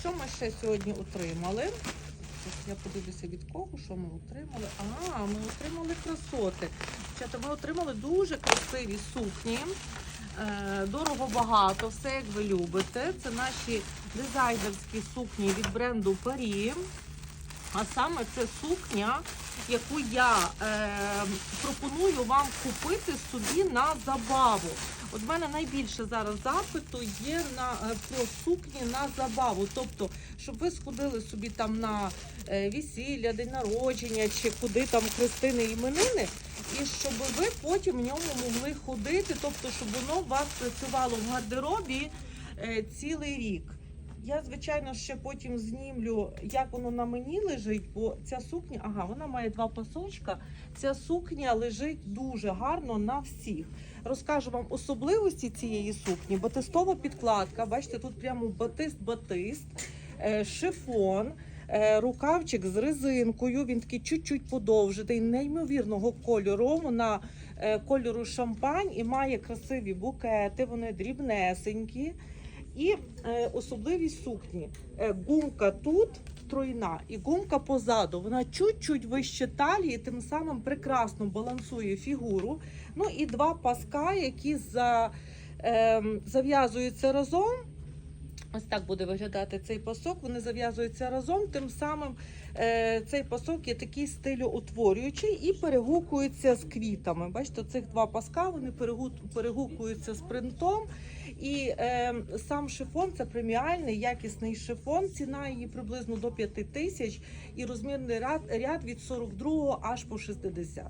Що ми ще сьогодні отримали? Я подивлюся від кого, що ми отримали. А, ми отримали красоти. Дівчата, ми отримали дуже красиві сукні. Е, Дорого багато, все як ви любите. Це наші дизайнерські сукні від бренду Парі. А саме це сукня, яку я е, пропоную вам купити собі на забаву. От в мене найбільше зараз запиту є на е, про сукні на забаву. Тобто, щоб ви сходили собі там на е, весілля, день народження чи куди там хрестини іменини, і щоб ви потім в ньому могли ходити, тобто, щоб воно у вас працювало в гардеробі е, цілий рік. Я, звичайно, ще потім знімлю, як воно на мені лежить, бо ця сукня, ага, вона має два пасочка. Ця сукня лежить дуже гарно на всіх. Розкажу вам особливості цієї сукні. Батистова підкладка. Бачите, тут прямо батист-батист, е, шифон. е, Рукавчик з резинкою, він такий чуть-чуть подовжитий, неймовірного кольору. Вона е, кольору шампань і має красиві букети, вони дрібнесенькі. І е, особливість сукні. Е, гумка тут тройна і гумка позаду. Вона чуть-чуть вище талії, тим самим прекрасно балансує фігуру. Ну і два паска, які за, е, зав'язуються разом. Ось так буде виглядати цей пасок. Вони зав'язуються разом. Тим самим е, цей пасок є такий стилеутворюючий і перегукується з квітами. Бачите, цих два паска вони перегукуються з принтом. І е, сам шифон це преміальний, якісний шифон. Ціна її приблизно до 5 тисяч і розмірний ряд, ряд від 42 аж по 60.